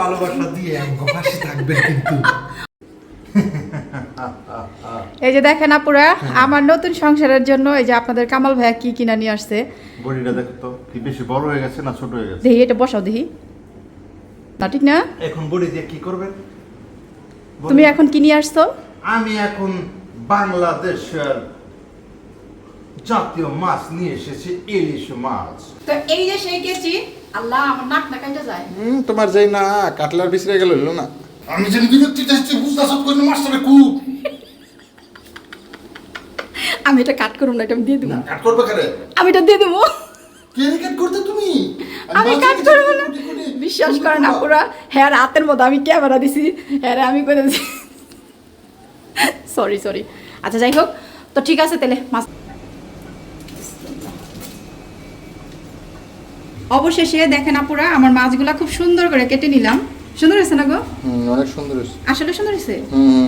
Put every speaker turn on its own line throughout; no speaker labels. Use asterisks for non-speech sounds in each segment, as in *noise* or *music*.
ভালোবাসা দিয়ে আমাকে পাশে থাকবে কিন্তু।
এই যে দেখেন আপুরা আমার নতুন সংসারের জন্য এই যে আপনাদের কামাল ভাইয়া কি কিনা নিয়ে আসছে।
বডিটা দেখো তো কি বেশি বড় হয়ে গেছে না ছোট হয়ে গেছে?
দেখি এটা বসাও দেখি না ঠিক না?
এখন বডি দিয়ে কি করবেন?
তুমি এখন কি নিয়ে আসছো?
আমি এখন বাংলাদেশের জাতীয় মাছ নিয়ে এসেছি ইলিশ মাছ।
তো এই যে সেই কেচি আল্লাহ আমার নাক না কাইটা যায়।
হুম তোমার যেই না কাটলার বিছরে গেল হইল না।
আমি যেন বিরক্তি বুঝতে সব করে মাস্টারে খুব
আমি এটা কাট করব না এটা আমি দিয়ে দেবো।
না কাট করবে কারে?
আমি এটা দিয়ে দেবো।
কে কাট করতে তুমি?
আমি কাট করব না। বিশ্বাস করেন। আপুরা হ্যাঁ রাতের মতো আমি ক্যামেরা দিছি হ্যাঁ আমি করে দিছি। সরি সরি আচ্ছা যাই হোক তো ঠিক আছে তাহলে মাছ অবশেষে দেখেন আপুরা আমার মাছগুলা খুব সুন্দর করে কেটে নিলাম। সুন্দর হয়েছে না গো?
অনেক সুন্দর হয়েছে।
আসলে সুন্দর হয়েছে?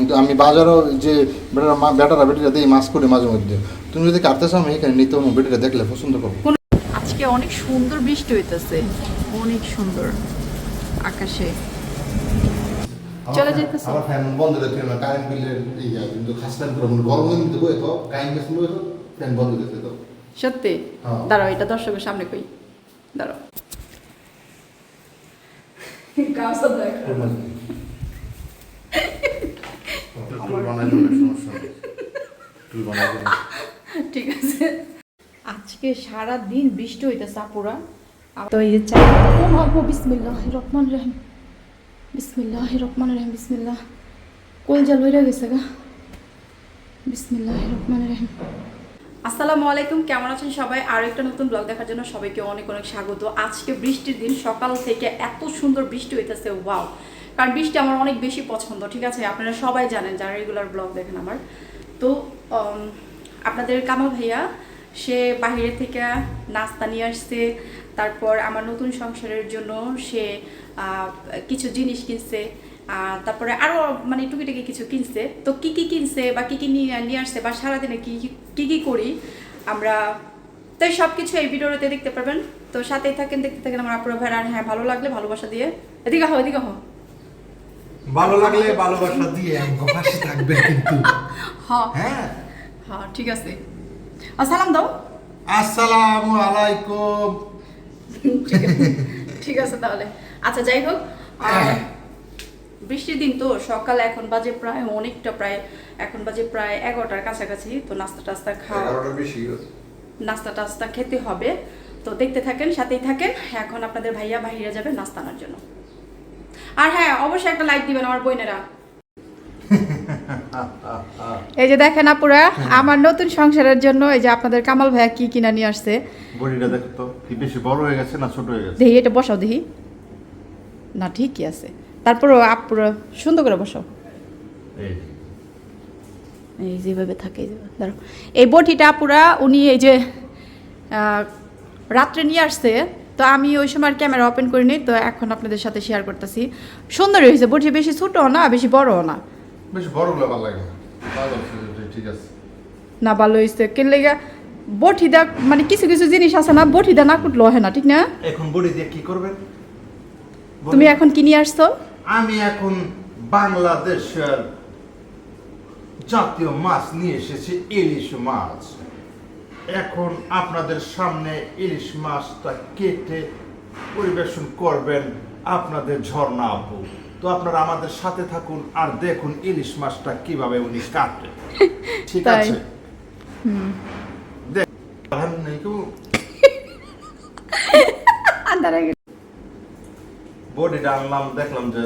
তো আমি বাজারও যে বেটারা বেটারা বেটিরা দিয়ে মাছ করে মাঝে মধ্যে। তুমি যদি কাটতে চাও আমি এখানে নিতে পারব বেটিরা দেখলে পছন্দ করব।
আজকে অনেক সুন্দর বৃষ্টি হইতেছে। অনেক সুন্দর আকাশে। চলে যেতেছে।
আমার ফ্যান বন্ধ দিতে না কারেন্ট বিলের ইয়া কিন্তু খাস ফ্যান করে গরম দিন দেবো তো কারেন্ট গেছে ফ্যান বন্ধ দিতে
সত্যি?
হ্যাঁ।
দাঁড়াও এটা দর্শকের সামনে কই? দাঁড়াও। দেখো।
দেবে
ঠিক আছে। আজকে সারা দিন বৃষ্টি হইতেছে আপুরা। তো এই যে চাই ও বিসমিল্লাহ রহমান রহিম। বিসমিল্লাহ রহমান রহিম বিসমিল্লাহ। কোল জল হয়ে গেছে গা? বিসমিল্লাহ রহমান রহিম। আসসালামু আলাইকুম, কেমন আছেন সবাই? আর একটা নতুন ব্লগ দেখার জন্য সবাইকে অনেক অনেক স্বাগত। আজকে বৃষ্টির দিন, সকাল থেকে এত সুন্দর বৃষ্টি হইতেছে ওয়াও কারণ বৃষ্টি আমার অনেক বেশি পছন্দ, ঠিক আছে? আপনারা সবাই জানেন, যারা রেগুলার ব্লগ দেখেন আমার। তো আপনাদের কামাল ভাইয়া, সে বাইরে থেকে নাস্তা নিয়ে আসছে, তারপর আমার নতুন সংসারের জন্য সে কিছু জিনিস কিনছে। তারপরে আরও মানে টুকিটাকি কিছু কিনছে। তো কি কি কিনছে বা কি কি নিয়ে নিয়ে আসছে বা সারাদিনে কি কি- কি কি করি আমরা তাই সব কিছু এই ভিডিওতে দেখতে পারবেন। তো সাথেই থাকেন দেখতে থাকেন আমার আপুরা ভাইরা। আর হ্যাঁ ভালো লাগলে ভালোবাসা দিয়ে। এদিকে হো এদিকে হো
ভালো লাগলে ভালোবাসা দিয়ে পাশে থাকবে কিন্তু। *laughs*
হ্যাঁ।
হ্যাঁ।
হ্যাঁ ঠিক আছে। আর সালাম দাও।
আসসালামু আলাইকুম।
ঠিক আছে তাহলে। আচ্ছা যাই হোক। *laughs* বৃষ্টির দিন তো সকাল এখন বাজে প্রায় অনেকটা প্রায় এখন বাজে প্রায় এগারোটার কাছাকাছি তো নাস্তা টাস্তা খাওয়া নাস্তা টাস্তা খেতে হবে। তো দেখতে থাকেন সাথেই থাকেন। এখন আপনাদের ভাইয়া ভাইয়া যাবে নাস্তা আনার জন্য। আর হ্যাঁ অবশ্যই একটা লাইক দিবেন আমার বোনেরা। *laughs* এই যে দেখেন আপুরা আমার নতুন সংসারের জন্য এই যে আপনাদের কামাল ভাইয়া কি কিনা নিয়ে আসছে।
বডিটা দেখো তো কি বেশি বড় হয়ে গেছে না ছোট হয়ে গেছে?
দেখি এটা বসাও দেখি। না ঠিকই আছে। তারপরও আপুরা সুন্দর করে বসো
এই
যেভাবে থাকে ধরো এই বটিটা আপুরা উনি এই যে রাত্রে নিয়ে আসছে তো আমি ওই সময় আর ক্যামেরা ওপেন করিনি তো এখন আপনাদের সাথে শেয়ার করতেছি। সুন্দরই হয়েছে বটি বেশি ছোটও না বেশি বড়ও না।
বেশ বড় ভালো লাগে। ঠিক আছে।
না ভালো হয়েছে। কেন লেগে বটিদা মানে কিছু কিছু জিনিস আছে না বটিদা না কুটলো হয় না ঠিক না?
এখন বডি দিয়ে কি করবেন?
তুমি এখন কি নিয়ে আসছো?
আমি এখন বাংলাদেশের জাতীয় মাছ নিয়ে এসেছি ইলিশ মাছ। এখন আপনাদের সামনে ইলিশ মাছটা কেটে পরিবেশন করবেন আপনাদের ঝর্ণা আপু। তো আপনারা আমাদের সাথে থাকুন আর দেখুন ইলিশ মাছটা কীভাবে উনি কাটে। *laughs* ঠিক। আছে? দেখ নেই কেউ?
আন্দারে
বডিটা আনলাম দেখলাম যে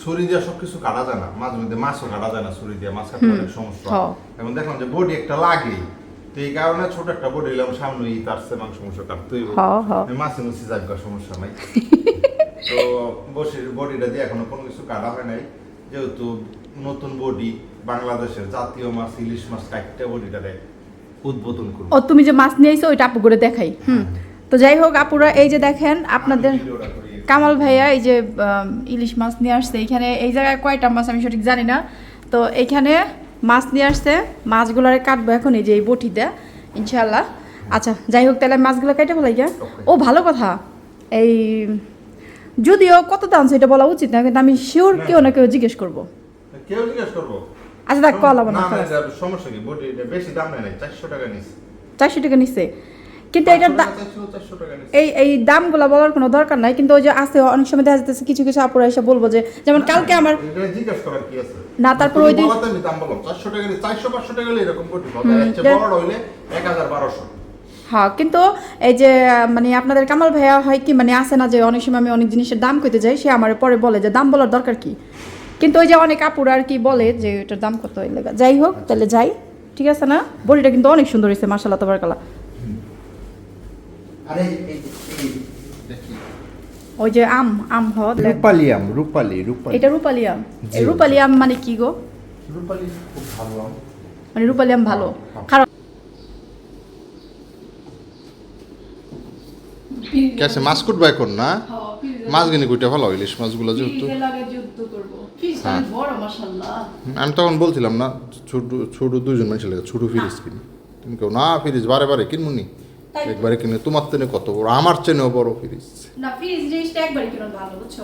ছুরি দিয়ে সবকিছু কাটা যায় না মাঝে মধ্যে মাছও কাটা যায় না ছুরি দিয়ে মাছ কাটতে অনেক সমস্যা
হ্যাঁ।
এবং দেখলাম যে বডি একটা লাগে তো এই কারণে ছোট একটা বডি নিলাম সামনে ঈদ আসছে মাংস মাংস কাটতেই।
হ্যাঁ, হ্যাঁ।
মাছে মুছি যাবে সমস্যা নাই *laughs* তো বসে বডিটা দিয়ে এখনও কোনো কিছু কাটা হয় নাই যেহেতু নতুন বডি বাংলাদেশের জাতীয় মাছ ইলিশ মাছ কাটতে বডিটারে উদ্বোধন করব
ও তুমি যে মাছ নিয়ে আইছো ওইটা আপু করে দেখাই হুম তো যাই হোক আপুরা এই যে দেখেন আপনাদের। কামাল ভাইয়া এই যে ইলিশ মাছ নিয়ে আসছে এখানে এই জায়গায় কয়টা মাছ আমি সঠিক জানি না। তো এখানে মাছ নিয়ে আসছে মাছগুলোরে কাটবো এখন এই যে এই বটিতে ইনশাল্লাহ আচ্ছা যাই হোক তাহলে মাছগুলো কেটে ফেলাই গিয়া। ও ভালো কথা। এই যদিও কত দাম সেটা বলা উচিত না কিন্তু আমি শিওর কেউ না কেউ জিজ্ঞেস করব।
কেউ জিজ্ঞেস করব?
আচ্ছা দেখ কল আমার
সমস্যা কি? বডি এটা বেশি দাম নেয় নাই চারশো টাকা নিচ্ছে
চারশো টাকা নিচ্ছে কিন্তু এটার এই এই দামগুলো বলার কোনো দরকার নাই কিন্তু ওই যে আছে অনেক সময় দেখা যাচ্ছে কিছু কিছু আপুরা এসে বলব যে যেমন কালকে আমার না, তারপর ওই দিন- হ্যাঁ কিন্তু এই যে মানে আপনাদের কামাল ভাইয়া হয় কি মানে আসে না যে অনেক সময় আমি অনেক জিনিসের দাম কইতে যাই সে আমার পরে বলে যে দাম বলার দরকার কি? কিন্তু ওই যে অনেক আপুরা আর কি বলে যে এটার দাম কত যাই হোক তাহলে যাই। ঠিক আছে না? বডিটা কিন্তু অনেক সুন্দর হয়েছে তোমার কালা
আরে
ওই যে আম আম হ লেগ-
রূপালি আম রূপালি রূপালি।
এটা রূপালি আম। রূপালি আম মানে কি গো?
রূপালি খুব ভালো আম।
মানে রূপালি আম ভালো।
হ্যাঁ।
খারাপ
কেসে মাছ কুটবা এখন না? মাছ গিনি কুইটা ভালো ইলিশ মাছগুলো যেহেতু। হ্যাঁ। আমি তখন বলছিলাম না ছোট ছোট দুজন মানুষ লাগে ছোট ফ্রিজ কিনি। তুমি কেউ না ফ্রিজ বারে বারে কিনবো নি?
তাই।
একবারে কিনে তোমার তেনে কত বড়? আমার চেনেও বড় ফ্রিজ
না ফ্রিজ জিনিসটা একবারে কিনে ভালো বুঝছ?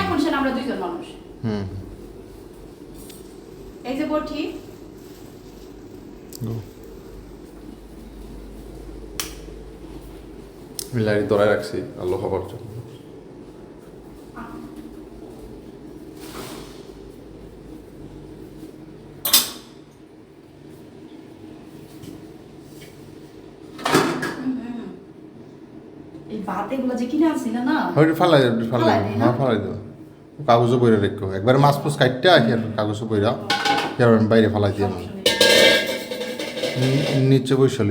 এখন সেটা আমরা দুইজন মানুষ।
হুম।
এই যে বটি।
মিলারি দরাই রাখছি আল্লাহ হবার জন্য
এই ভাত এগুলো যে কিনে আনছি না
ফালাই ফালাই? হ্যাঁ ফালাই দেবো কাগজও বইরে রেখো একবারে মাছ পুষ কাটতে আর কাগজও বইরা আমি বাইরে ফালাই দিয়ে নিচে বসে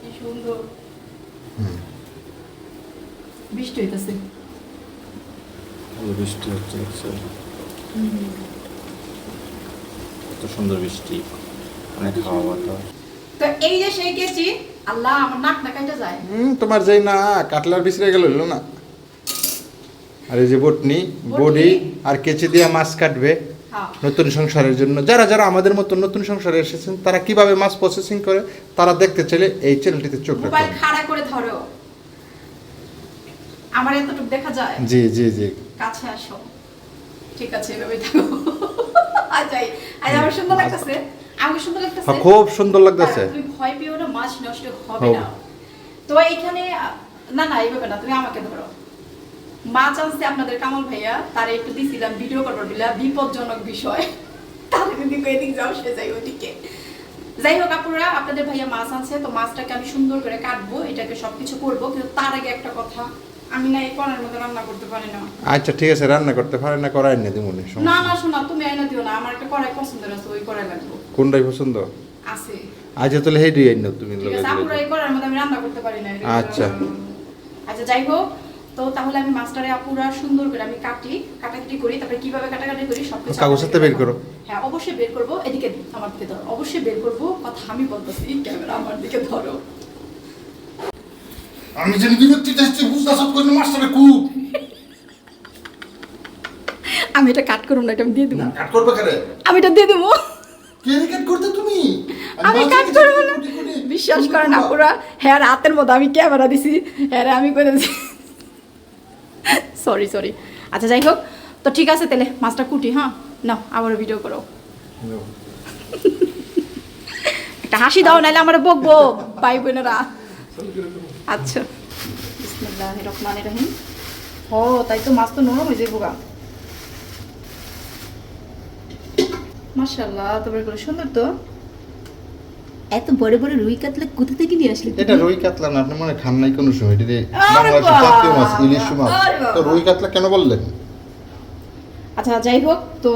কি সুন্দর বৃষ্টি হইতাছে।
বৃষ্টি হচ্ছে কত সুন্দর বৃষ্টি। অনেক হাওয়া বাতাস।
তো এই যে সেই কেচি আল্লাহ আমার নাক না কাইটা যায়।
হুম তোমার যেই না কাটলার পিছড়ে গেল হইল না? আর এই যে বটনি বডি আর কেচি দিয়ে মাছ কাটবে
হ্যাঁ।
নতুন সংসারের জন্য। যারা যারা আমাদের মতো নতুন সংসারে এসেছেন তারা কীভাবে মাছ প্রসেসিং করে তারা দেখতে চাইলে এই চ্যানেলটিতে চোখ
মোবাইল খাড়া করে ধরো। আমার এতটুকু দেখা যায়?
জি জি জি।
কাছে আসো। ঠিক আছে এভাবে থাকো। আচ্ছা আজ আমার সুন্দর লাগতেছে। আমাকে সুন্দর লাগতেছে
হ্যাঁ, খুব সুন্দর লাগতেছে।
তুমি ভয় পেও না মাছ নষ্ট হবে। না। তো এইখানে না না এইভাবে না তুমি আমাকে ধরো। মাছ আনছে আপনাদের কামাল ভাইয়া তারে একটু দিছিলাম ভিডিও করবার বিলা বিপজ্জনক বিষয়। *laughs* তাহলে এদিক যাও সে যাই ওদিকে। যাই হোক আপুরা আপনাদের ভাইয়া মাছ আছে তো মাছটাকে আমি সুন্দর করে কাটবো এটাকে সবকিছু করব কিন্তু তার আগে একটা কথা। আমি না এই কণের মধ্যে রান্না করতে পারি না।
আচ্ছা ঠিক আছে রান্না করতে পারে না করাই না দিমুনি
না না শোনা তুমি আইনা দিও না আমার একটা কড়াই পছন্দের আছে ওই কড়াই লাগবো।
কোনটাই পছন্দ?
আছে।
আচ্ছা তাহলে হেডি আইন তুমি
ঠিক আছে আপুরা এই করার মধ্যে আমি রান্না করতে পারি না
আচ্ছা।
আচ্ছা যাই হোক তো তাহলে আমি মাছটারে আপুরা সুন্দর করে আমি কাটি কাটাকাটি করি তারপরে কীভাবে কাটাকাটি করি সব কিছু
কাগজ হাতে বের করো।
হ্যাঁ অবশ্যই বের করব এদিকে আমার দিকে ধরো অবশ্যই বের করব কথা আমি বলতেছি ক্যামেরা আমার দিকে ধরো।
আমি জানি বিরক্তি চাইছি বুঝতে সব করে মাস্টারে কু
আমি এটা কাট করুন না এটা আমি দিয়ে দেবো।
কাট করবে কারে?
আমি এটা দিয়ে দেবো।
কে কাট করতে তুমি?
আমি কাট করব না। বিশ্বাস করেন। আপুরা হ্যাঁ রাতের মধ্যে আমি ক্যামেরা দিছি হ্যাঁ আমি করে দিছি। সরি সরি আচ্ছা যাই হোক তো ঠিক আছে তাহলে মাছটা কুটি হ্যাঁ? নাও আবার ভিডিও করো। একটা হাসি দাও নাহলে আমার বকবো। ভাই বোনেরা। আচ্ছা। বিসমিল্লাহির রহমানির রহিম। ও তাই তো মাছ তো নরম হয়ে যাব গা মাশাআল্লাহ তোমার করে সুন্দর তো। এত বড় বড় রুই কাতলা কোথা থেকে নিয়ে আসলে
এটা রুই কাতলা না আপনি মনে খান নাই কোনো সময় এটা বাংলাদেশের জাতীয় মাছ ইলিশ মাছ। তো রুই কাতলা কেন বললেন?
আচ্ছা যাই হোক তো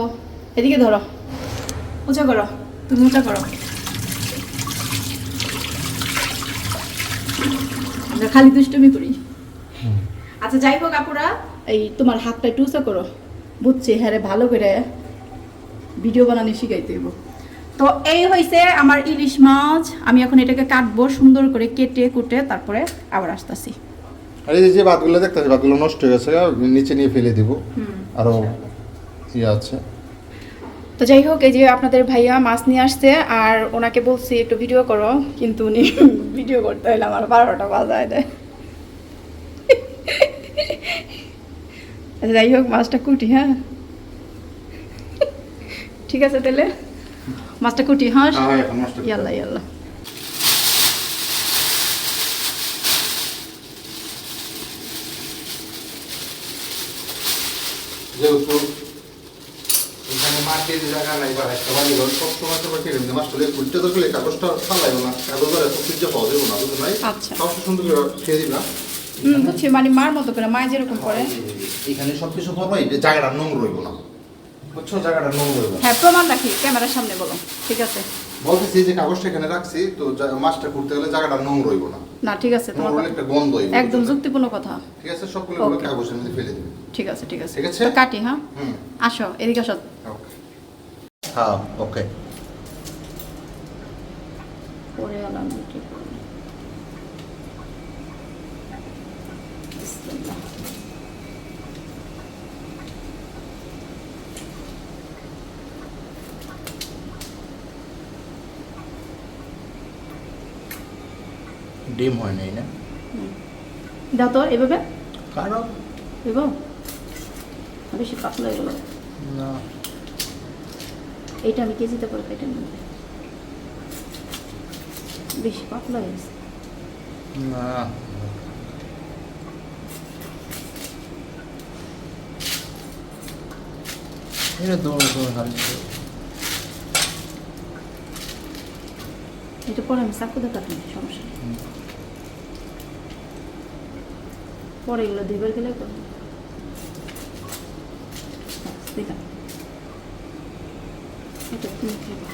এদিকে ধরো। উঁচা করো তুমি উঁচা করো। আমরা খালি দুষ্টুমি করি। আচ্ছা যাই হোক আপুরা। এই তোমার হাতটা একটু উঁচা করো। বুঝছি হ্যাঁ রে, ভালো করে ভিডিও বানানো শিখাইতে হইব। তো এই হয়েছে আমার ইলিশ মাছ। আমি এখন এটাকে কাটবো সুন্দর করে কেটে কুটে তারপরে আবার আসতেছি।
আর এই যে ভাতগুলো দেখতেছি ভাতগুলো নষ্ট হয়ে গেছে নিচে নিয়ে ফেলে দিব। আরও ইয়ে আছে।
তো যাই হোক এই যে আপনাদের ভাইয়া মাছ নিয়ে আসছে আর ওনাকে বলছি একটু ভিডিও করো। কিন্তু উনি *laughs* ভিডিও করতে হলে আমার বারোটা বাজায় দেয়। আচ্ছা যাই হোক মাছটা কুটি হ্যাঁ? ঠিক আছে তাহলে? মাছটা কুটি হ্যাঁ?
হ্যাঁ, কুটি।
ইয়াল্লা ইয়াল্লা।
যেহেতু এখানে জায়গা নাই বা একটা বাড়ি ঘর সব সময় তো কেটে দিতে মাছটা উল্টে তো গেলে কাগজটা ফালাইও না কাগজ আর এত ফ্রিজে পাওয়া যাবে না বুঝো নাই
আচ্ছা।
সব সুন্দর করে খেয়ে দিবা
হুম বুঝছি মানে মার মতো করে মায় যেরকম করে।
এখানে সব কিছু করব এই জায়গাটা নোংর রইব না। বুঝছ? জায়গাটা নোংর রইব
হ্যাঁ প্রমাণ রাখি ক্যামেরার সামনে বলো ঠিক আছে?
বলতেছি যে কাগজটা এখানে রাখছি তো যা- মাছটা করতে গেলে জায়গাটা নোংর রইব না।
না ঠিক আছে তোমার
একটা গন্ধ
একদম যুক্তিপূর্ণ কথা।
ঠিক আছে সবগুলো কাগজের মধ্যে ফেলে দিবে।
ঠিক আছে ঠিক আছে।
ঠিক আছে?
কাটি হ্যাঁ? আসো এদিকে আসো।
ওকে হ্যাঁ ওকে
পরে আলাম। বিসমিল্লাহ।
ডিম হয় নাই না?
দাও তো এভাবে?
কারণ?
দেব বেশি পাতলা হয়ে গেল।
না।
এইটা আমি কেজিতে করে কেটে নেব বেশি পাতলা হয়ে গেছে।
না। এটা দৌড় দৌড় হারিয়েছে
এটা পরে আমি চাকুতে কাটলাম সমস্যা পরে এগুলো দুইবার গেলে করব। দেখা এটা তুমি খেবা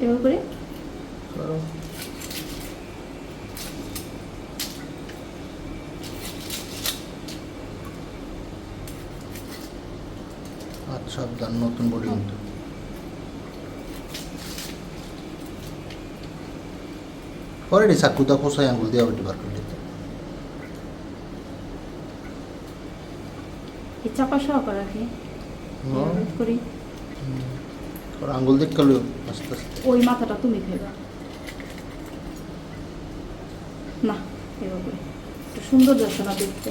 এবার করে
আচ্ছা সাবধান নতুন বডি কিন্তু রে চাকুটা খোসাই আঙ্গুল দিয়ে আবার বার করে দিতে।
এই চাপা সহ করা কি? করি?
ওর আঙ্গুল দিক গেল আস্তে আস্তে।
ওই মাথাটা তুমি খাইবা না একটু সুন্দর যাচ্ছে না দেখতে।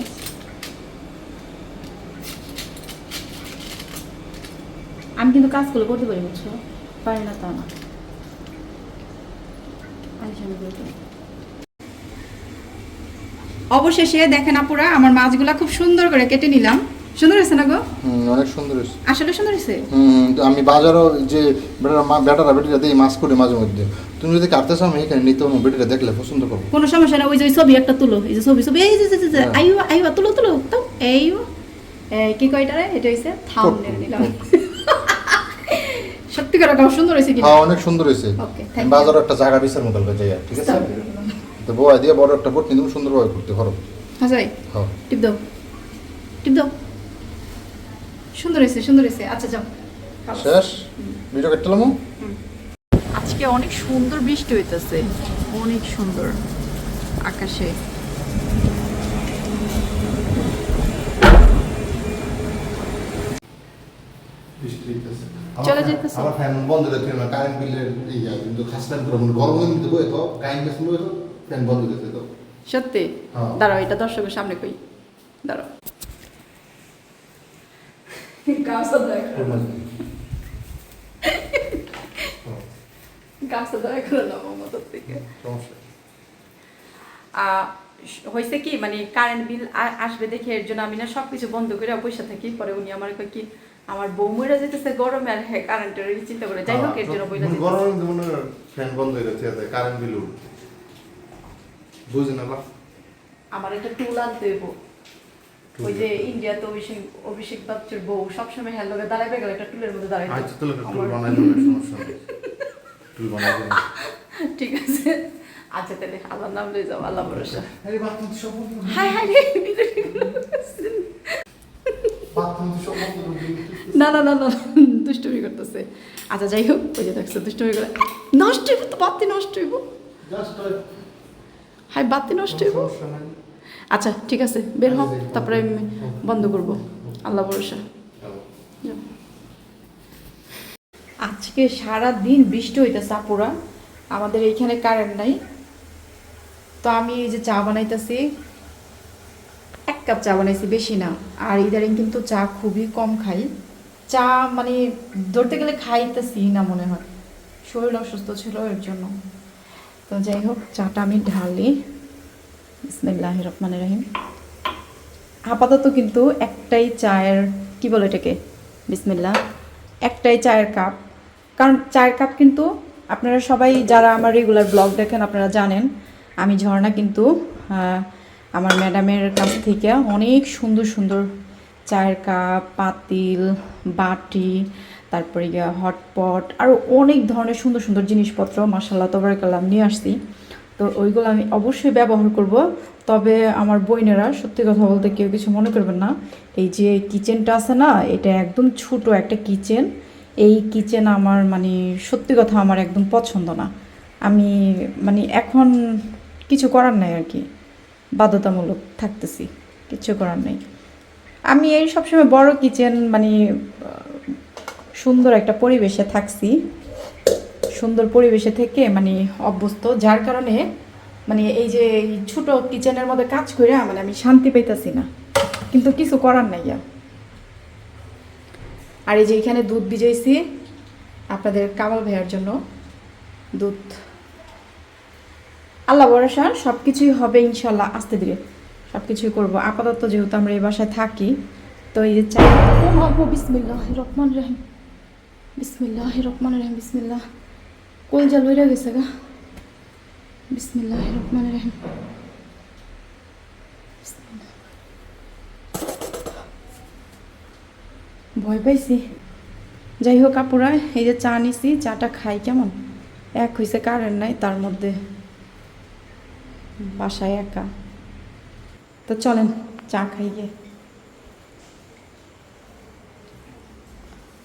আমি কিন্তু কাজগুলো করতে পারি বুঝছ? পারি না তা না আচ্ছা, আমি করে দিই। অবশেষে দেখেন আপুরা আমার মাছগুলা খুব সুন্দর করে কেটে নিলাম। সুন্দর হয়েছে না গো?
অনেক সুন্দর হয়েছে।
আসলে সুন্দর হয়েছে?
আমি বাজারও যে বেটারা মাছ করে মাঝে মধ্যে। তুমি যদি কাটতে চাও আমি এখানে নিতে বেটিরা দেখলে পছন্দ করব।
কোনো সমস্যা না ওই যে ছবি একটা তুলো এই যে ছবি ছবি এই যে যে
হ্যাঁ।
আইও আইও তুলো তুলো তো এই কি কয়টা রে এটা হইছে নিলাম সত্যি করে কত সুন্দর হয়েছে কি
হ্যাঁ অনেক সুন্দর হয়েছে. বাজার একটা জায়গা বিচার মতো যাই ঠিক আছে? তো বয়া দিয়ে বড় একটা বোট তুমি সুন্দরভাবে করতে পারো।
হাসাই
হ্যাঁ।
টিপ দাও। টিপ দাও। সুন্দর হয়েছে সুন্দর হয়েছে। আচ্ছা যাও।
শেষ? ভিডিও কেটে লামো
আজকে অনেক সুন্দর বৃষ্টি হইতেছে। অনেক সুন্দর আকাশে। চলে যাইতেছে।
আমার ফ্যান বন্ধ না কারেন্ট বিলের ইয়া কিন্তু করে মানে মধ্যে বয়ে তো কারেন্ট বেশি তো ফ্যান বন্ধ তো।
সত্যি?
হ্যাঁ।
দাঁড়াও এটা দর্শকের সামনে কই? দাঁড়াও। গাছটা দেখো গাছটা থেকে। হয়েছে কি মানে কারেন্ট বিল আসবে দেখে এর জন্য আমি না সবকিছু বন্ধ করে পয়সা থাকি পরে উনি আমার কি আমার বউ মরে যেতেছে গরমে আর হ্যাঁ কারেন্টের চিন্তা করে। যাই হোক এর জন্য বইটা দিতেছে।
গরমের মধ্যে মনে ফ্যান বন্ধ হয়ে গেছে কারেন্ট বিল বুঝি না
আমার একটা টুল আনতে হইব। ওই যে ইন্ডিয়াতে অভিষেক অভিষেক বাচ্চুর বউ সবসময় হ্যাঁ লগে দাঁড়াবে গেলে একটা টুলের মধ্যে দাঁড়াই
আচ্ছা তাহলে টুল বানাই দেবো সমস্যা নেই। টুল বানাই দেবো
ঠিক আছে। আচ্ছা তাহলে আল্লাহর নাম লয়ে যাও আল্লাহ ভরসা।
আরে বাথরুম সব
হাই হাই রে
বাথরুম সব বন্ধ
না না না না দুষ্টুমি করতেছে। আচ্ছা যাই হোক ওই যে দেখছ দুষ্টুমি করে নষ্ট হইব তো বাতি নষ্ট হইব। হাই বাতি নষ্ট হইব? আচ্ছা ঠিক আছে বের হও তারপরে আমি বন্ধ করব। আল্লাহ ভরসা। আজকে সারা দিন বৃষ্টি হইতেছে আপুরা। আমাদের এইখানে কারেন্ট নাই। তো আমি এই যে চা বানাইতেছি কাপ চা বানাইছি বেশি না। আর ইদারিং কিন্তু চা খুবই কম খাই। চা মানে ধরতে গেলে খাইতেছি না মনে হয়। শরীর অসুস্থ ছিল এর জন্য। তো যাই হোক, চাটা আমি ঢালি। বিসমিল্লাহ রহমান রহিম। আপাতত কিন্তু একটাই চায়ের, কি বলে এটাকে? বিসমিল্লা একটাই চায়ের কাপ কারণ চায়ের কাপ কিন্তু আপনারা সবাই যারা আমার রেগুলার ব্লগ দেখেন, আপনারা জানেন, আমি ঝর্ণা কিন্তু আমার ম্যাডামের কাছ থেকে অনেক সুন্দর সুন্দর চায়ের কাপ, পাতিল, বাটি, তারপরে হটপট আরও অনেক ধরনের সুন্দর সুন্দর জিনিসপত্র মাসাল্লাহ তবরাকাল্লাম নিয়ে আসছি। তো ওইগুলো আমি অবশ্যই ব্যবহার করব। তবে আমার বইনেরা সত্যি কথা বলতে কেউ কিছু মনে করবেন না। এই যে কিচেনটা আছে না, এটা একদম ছোট একটা কিচেন। এই কিচেন আমার মানে সত্যি কথা আমার একদম পছন্দ না। আমি মানে এখন কিছু করার নাই আর কি। বাধ্যতামূলক থাকতেছি কিছু করার নেই। আমি এই সবসময় বড় কিচেন মানে সুন্দর একটা পরিবেশে থাকছি। সুন্দর পরিবেশে থেকে মানে অভ্যস্ত, যার কারণে মানে এই যে, এই ছোট কিচেনের মধ্যে কাজ করে মানে আমি শান্তি পাইতাছি না। কিন্তু কিছু করার নাই আর এই যে এখানে দুধ ভিজাইছি, আপনাদের কামাল ভাইয়ার জন্য দুধ। আল্লাহ ভরসা সব কিছুই হবে ইনশাল্লাহ আস্তে ধীরে। সব কিছুই করব। আপাতত যেহেতু আমরা এই বাসায় থাকি, তো এই যে চাই বিসমিল্লাহ রহমান রহিম। বিসমিল্লাহ রহমান রহিম, বিসমিল্লাহ। কই জল হয়ে গেছে গা। বিসমিল্লাহ রহমান রহিম। ভয় পাইছি। যাই হোক আপুরা, এই যে চা নিছি, চাটা খাই কেমন? এক হয়েছে কারেন্ট নাই, তার মধ্যে বাসায় একা। তো চলেন, চা খাই গিয়ে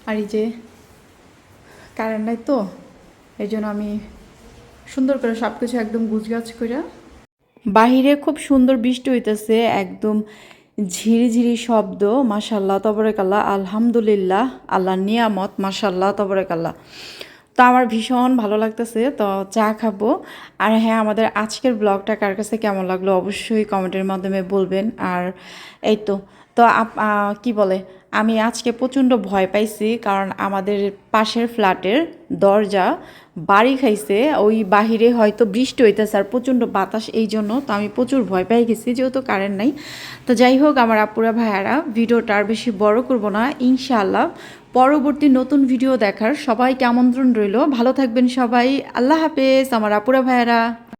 আর এই যে কারেন্ট নাই তো, এই জন্য আমি সুন্দর করে সব কিছু একদম গুছগাছ করে বাহিরে খুব সুন্দর বৃষ্টি হইতেছে, একদম ঝিরিঝিরি শব্দ মাশাল্লাহ তবরেকাল্লাহ, আলহামদুলিল্লাহ আল্লাহ নিয়ামত মাশাল্লাহ তবরেকাল্লাহ। তো আমার ভীষণ ভালো লাগতেছে, তো চা খাব। আর হ্যাঁ আমাদের আজকের ব্লগটা কার কাছে কেমন লাগল অবশ্যই কমেন্টের মাধ্যমে বলবেন। আর এই তো তো কি বলে, আমি আজকে প্রচণ্ড ভয় পাইছি কারণ আমাদের পাশের ফ্ল্যাটের দরজা বাড়ি খাইছে, ওই বাহিরে হয়তো বৃষ্টি হইতেছে আর প্রচণ্ড বাতাস এই জন্য, তো আমি প্রচুর ভয় পাই গেছি যেহেতু কারেন্ট নাই। তো যাই হোক, আমার আপুরা ভাইয়ারা, ভিডিওটা আর বেশি বড় করব না, ইনশাআল্লাহ পরবর্তী নতুন ভিডিও দেখার সবাইকে আমন্ত্রণ রইল। ভালো থাকবেন সবাই। আল্লাহ হাফেজ, আমার আপুরা ভাইয়ারা।